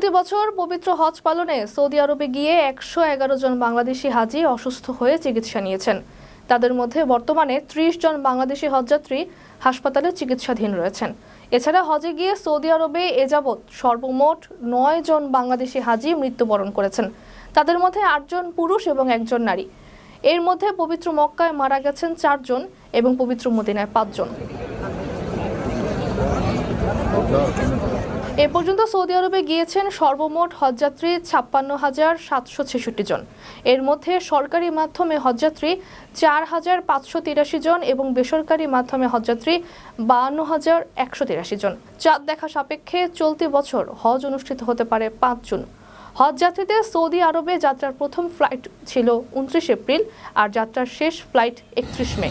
চলতি বছর পবিত্র হজ পালনে সৌদি আরবে গিয়ে একশো এগারো জন বাংলাদেশি হাজি অসুস্থ হয়ে চিকিৎসা নিয়েছেন। তাদের মধ্যে বর্তমানে ত্রিশ জন বাংলাদেশি হজযাত্রী হাসপাতালে চিকিৎসাধীন রয়েছেন। এছাড়া হজে গিয়ে সৌদি আরবে এ যাবৎ সর্বমোট নয় জন বাংলাদেশি হাজি মৃত্যুবরণ করেছেন। তাদের মধ্যে আটজন পুরুষ এবং একজন নারী। এর মধ্যে পবিত্র মক্কায় মারা গেছেন চারজন এবং পবিত্র মদিনায় পাঁচজন এ পর্যন্ত সৌদি আরবে গিয়েছেন সর্বমোট হজযাত্রী ছাপ্পান্ন হাজার সাতশো ছেষট্টি জন। এর মধ্যে সরকারি মাধ্যমে হজযাত্রী চার হাজার পাঁচশো তিরাশি জন এবং বেসরকারি মাধ্যমে হজযাত্রী বাহান্ন হাজার একশো তিরাশি জন। চাঁদ দেখা সাপেক্ষে চলতি বছর হজ অনুষ্ঠিত হতে পারে পাঁচ জুন। হজ যাত্রীদের সৌদি আরবে যাত্রার প্রথম ফ্লাইট ছিল উনত্রিশ এপ্রিল আর যাত্রার শেষ ফ্লাইট একত্রিশ মে।